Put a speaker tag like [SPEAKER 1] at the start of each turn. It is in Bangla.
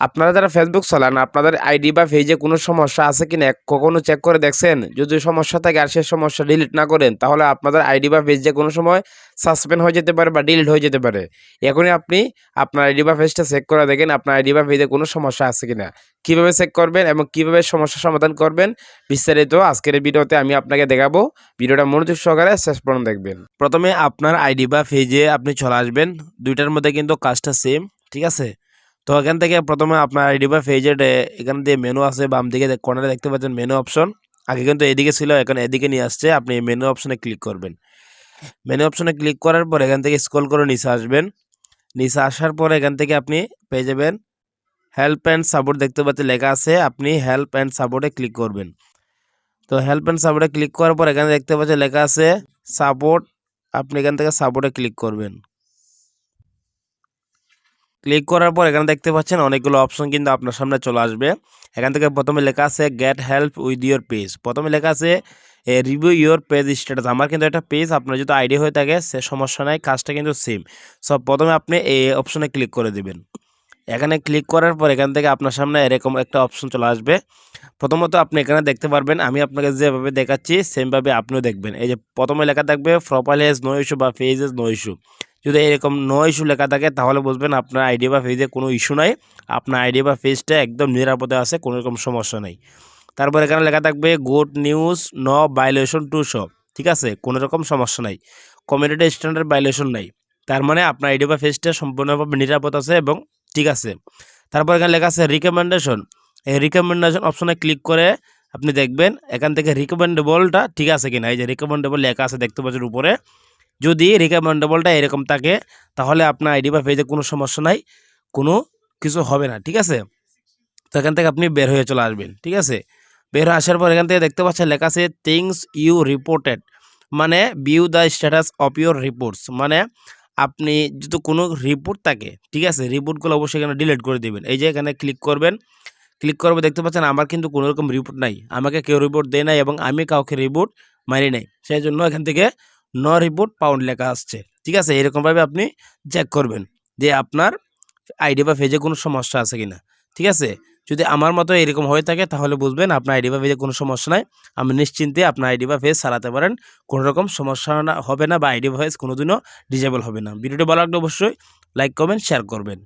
[SPEAKER 1] আপনারা যারা ফেসবুক চালান, আপনাদের আইডি বা পেজে কোনো সমস্যা আছে কি না কখনো চেক করে দেখছেন? যদি সমস্যা থাকে আর সে সমস্যা ডিলিট না করেন, তাহলে আপনাদের আইডি বা যে কোনো সময় সাসপেন্ড হয়ে যেতে পারে বা ডিলিট হয়ে যেতে পারে। এখনই আপনি আপনার আইডি বা পেজটা চেক করে দেখেন, আপনার আইডি বা পেজে কোনো সমস্যা আছে কি না কীভাবে চেক করবেন এবং কীভাবে সমস্যা সমাধান করবেন, বিস্তারিত আজকের ভিডিওতে আমি আপনাকে দেখাবো। ভিডিওটা মনোযোগ সহকারে শেষ পর্যন্ত দেখবেন। প্রথমে আপনার আইডি বা পেজে আপনি চলে আসবেন। দুইটার মধ্যে কিন্তু কাজটা সেম ঠিক আছে? তো এখান থেকে প্রথমে আপনার আইডি বা পেজের এখান দিয়ে মেনু আছে, বাম দিকে কর্নারে দেখতে পাচ্ছেন মেনু অপশন আগে কিন্তু এদিকে ছিল, এখন এদিকে নিয়ে আসছে। আপনি মেনু অপশনে ক্লিক করবেন। মেনু অপশনে ক্লিক করার পর এখান থেকে স্ক্রল করে নিচে আসবেন। নিচে আসার পর এখান থেকে আপনি পেয়ে যাবেন হেল্প অ্যান্ড সাপোর্ট দেখতে পাচ্ছেন লেখা আছে। আপনি হেল্প অ্যান্ড সাপোর্টে ক্লিক করবেন। তো হেল্প অ্যান্ড সাপোর্টে ক্লিক করার পর এখানে দেখতে পাচ্ছেন লেখা আছে সাপোর্ট আপনি এখান থেকে সাপোর্টে ক্লিক করবেন। ক্লিক করার পর এখানে দেখতে পাচ্ছেন অনেকগুলো অপশন কিন্তু আপনার সামনে চলে আসবে। এখান থেকে প্রথমে লেখা আছে get help with your page প্রথমে লেখা আছে রিভিউ ইউর পেজ স্ট্যাটাস আমার কিন্তু একটা পেজ আপনার যদি আইডি হয়ে থাকে, সে সমস্যা নাই, কাজটা কিন্তু সেম সব প্রথমে আপনি এই অপশনে ক্লিক করে দেবেন। এখানে ক্লিক করার পর এখান থেকে আপনার সামনে এরকম একটা অপশন চলে আসবে। প্রথমত আপনি এখানে দেখতে পারবেন, আমি আপনাকে যেভাবে দেখাচ্ছি সেমভাবে আপনিও দেখবেন। এই যে প্রথমে লেখা থাকবে প্রোফাইল হেজ নো ইস্যু বা পেজ হেজ নো ইস্যু যদি এরকম নো ইস্যু লেখা থাকে, তাহলে বুঝবেন আপনার আইডি বা পেজে কোনো ইস্যু নাই। আপনার আইডি বা পেজটা একদম নিরাপদে আছে, কোনো রকম সমস্যা নেই। তারপর এখানে লেখা থাকবে good news no violation to সব ঠিক আছে? কোনো রকম সমস্যা নাই। কমিউনিটি স্ট্যান্ডার্ড ভাইলেশন নাই। তার মানে আপনার আইডি বা পেজটা সম্পূর্ণভাবে নিরাপদ আছে এবং ঠিক আছে। তারপর এখানে লেখা আছে রিকমেন্ডেশন এই রিকমেন্ডেশন অপশনে ক্লিক করে আপনি দেখবেন এখান থেকে রিকমেন্ডেবলটা ঠিক আছে কিনা? এই যে রিকমেন্ডেবল লেখা আছে দেখতে পাচ্ছেন উপরে। যদি রিকমেন্ডেবলটা এরকম থাকে, তাহলে আপনার আইডি বা পেজে কোনো সমস্যা নাই, কোনো কিছু হবে না, ঠিক আছে? তো এখান থেকে আপনি বের হয়ে চলে আসবেন, ঠিক আছে? বের হয়ে আসার পর এখান থেকে দেখতে পাচ্ছেন লেখা আছে থিংস ইউ রিপোর্টেড মানে view the status of your reports মানে আপনি যদি কোনো রিপোর্ট থাকে, ঠিক আছে? রিপোর্টগুলো অবশ্যই এখানে ডিলিট করে দেবেন। এই যে এখানে ক্লিক করবেন ক্লিক করবে দেখতে পাচ্ছেন আমার কিন্তু কোনো রকম রিপোর্ট নাই। আমাকে কেউ রিপোর্ট দেয় নাই এবং আমি কাউকে রিপোর্ট মারি নাই। সেই জন্য এখান থেকে ন রিপোর্ট পাউন্ড লেখা আসছে। ঠিক আছে? এরকমভাবে আপনি চেক করবেন যে আপনার আইডি বা পেজে কোনো সমস্যা আছে কিনা। ঠিক আছে? যদি আমার মতো এরকম হয়ে থাকে তাহলে বুঝবেন আপনার আইডি বা পেজে কোনো সমস্যা নাই। আপনি নিশ্চিন্তে আপনার আইডি বা পেজ চালাতে পারেন। কোনো রকম সমস্যা হবে না বা আইডি বা পেজ কোনোদিনও ডিজেবল হবে না। ভিডিওটি ভালো লাগলে অবশ্যই লাইক কমেন্ট শেয়ার করবেন।